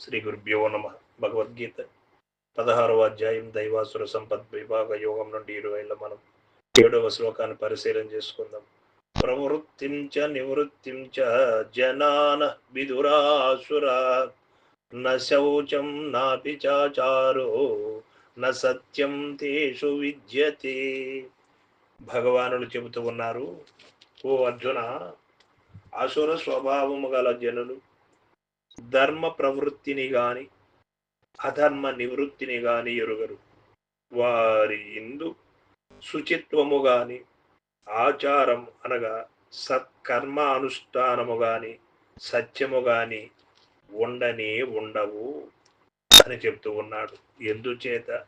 శ్రీ గురుభ్యో నమ భగవద్గీత పదహారవ అధ్యాయం దైవాసుర సంపద్ విభాగ యోగం నుండి ఇరవైలో మనం ఏడవ శ్లోకాన్ని పరిశీలన చేసుకుందాం। ప్రవృత్తిం చ నివృత్తిం చ జనాన విదురాసుర నౌచం నాపి చాచారో న సత్యం తేషు విద్యతే। భగవానులు చెబుతూ ఉన్నారు ఓ అర్జున అసుర స్వభావము గల జనులు ధర్మ ప్రవృత్తిని గాని అధర్మ నివృత్తిని గాని ఎరుగరు. వారి ఇందు శుచిత్వము గాని ఆచారం అనగా సత్కర్మ అనుష్ఠానము గాని సత్యము గాని ఉండనే ఉండవు అని చెప్తూ ఉన్నాడు. ఎందుచేత?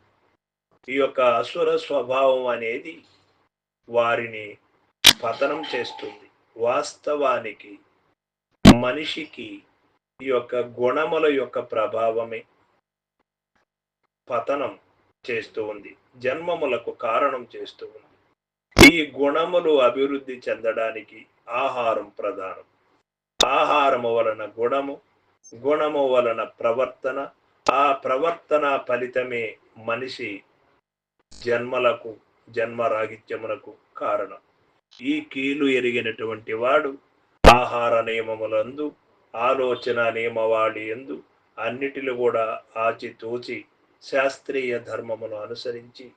ఈ యొక్క అసుర స్వభావం అనేది వారిని పతనం చేస్తుంది. వాస్తవానికి మనిషికి ఈ యొక్క గుణముల యొక్క ప్రభావమే పతనం చేస్తూ ఉంది. జన్మములకు కారణం చేస్తూ ఉంది. ఈ గుణములు అభివృద్ధి చెందడానికి ఆహారం ప్రధానం. ఆహారము వలన గుణము గుణము వలన ప్రవర్తన ఆ ప్రవర్తన ఫలితమే మనిషి జన్మలకు జన్మరాగిత్యమునకు కారణం. ఈ కీలు ఎరిగినటువంటి వాడు ఆహార నియమములందు ఆలోచన నియమవాళి ఎందు అన్నిటిలో కూడా ఆచితూచి శాస్త్రీయ ధర్మమును అనుసరించి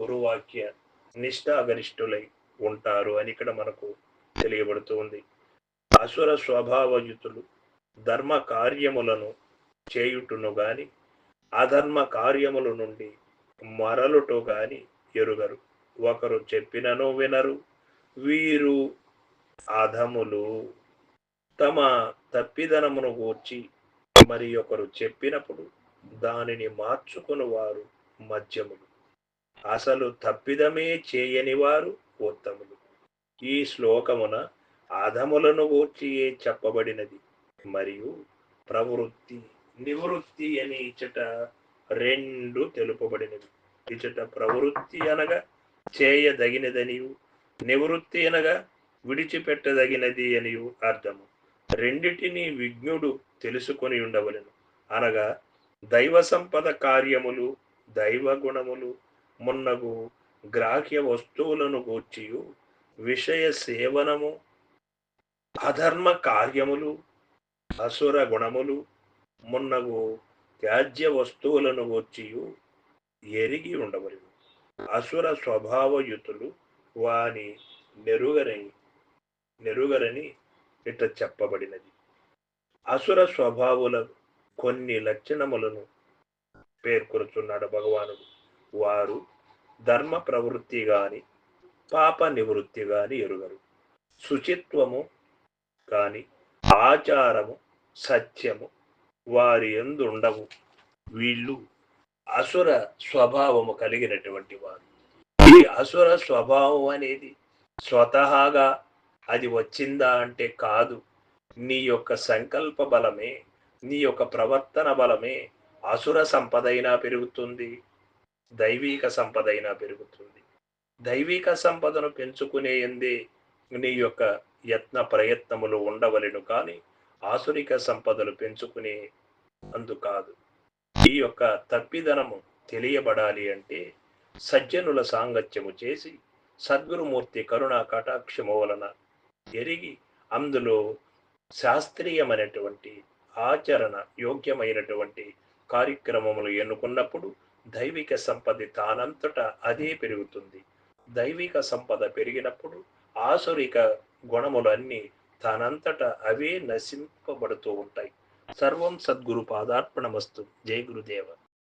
గురువాక్య నిష్ఠాగరిష్ఠులై ఉంటారు అని ఇక్కడ మనకు తెలియబడుతుంది. అసుర స్వభావయుతులు ధర్మ కార్యములను చేయుటను గాని అధర్మ కార్యముల నుండి మరలుటో గాని ఎరుగరు. ఒకరు చెప్పినను వినరు వీరు అధములు. తమ తప్పిదనమును గూర్చి మరి ఒకరు చెప్పినప్పుడు దానిని మార్చుకుని వారు మధ్యములు. అసలు తప్పిదమే చేయని వారు ఉత్తములు. ఈ శ్లోకమున అధములను గూర్చియే చెప్పబడినది మరియు ప్రవృత్తి నివృత్తి అని ఇచ్చట రెండు తెలుపబడినవి. ఇచ్చట ప్రవృత్తి అనగా చేయదగినదనియు నివృత్తి అనగా విడిచిపెట్టదగినది అనియు అర్థము. రెండిటిని విజ్ఞుడు తెలుసుకొని ఉండవలెను. అనగా దైవ సంపద కార్యములు దైవ గుణములు మున్నగు గ్రాహ్య వస్తువులను గూర్చియు విషయ సేవనము అధర్మ కార్యములు అసుర గుణములు మున్నగు త్యాజ్య వస్తువులను గూర్చియు ఎరిగి ఉండవలను. అసుర స్వభావయుతులు వాని నెరుగరని నెరుగరని ఇట చెప్పబడినది. అసుర స్వభావుల కొన్ని లక్షణములను పేర్కొనుచున్నాడు భగవానుడు. వారు ధర్మ ప్రవృత్తి గాని పాప నివృత్తి గాని ఎరుగరు. శుచిత్వము కాని ఆచారము సత్యము వారి ఎందు ఉండవు. వీళ్ళు అసుర స్వభావము కలిగినటువంటి వారు. ఈ అసుర స్వభావం అనేది స్వతహాగా అది వచ్చిందా అంటే కాదు. నీ యొక్క సంకల్ప బలమే నీ యొక్క ప్రవర్తన బలమే అసుర సంపదైనా పెరుగుతుంది దైవిక సంపదైనా పెరుగుతుంది. దైవిక సంపదను పెంచుకునే ఎందే నీ యొక్క యత్న ప్రయత్నములు ఉండవలెను కానీ ఆసురిక సంపదలు పెంచుకునే అందు కాదు. ఈ యొక్క తప్పిదనము తెలియబడాలి అంటే సజ్జనుల సాంగత్యము చేసి సద్గురుమూర్తి కరుణా కటాక్షము వలన ఎరిగి అందులో శాస్త్రీయమైనటువంటి ఆచరణ యోగ్యమైనటువంటి కార్యక్రమములు ఎన్నుకున్నప్పుడు దైవిక సంపద తానంతట అదే పెరుగుతుంది. దైవిక సంపద పెరిగినప్పుడు ఆసురిక గుణములు అన్నీ తానంతట అవే నశింపబడుతూ ఉంటాయి. సర్వం సద్గురు పాదార్పణమస్తు. జై గురుదేవ.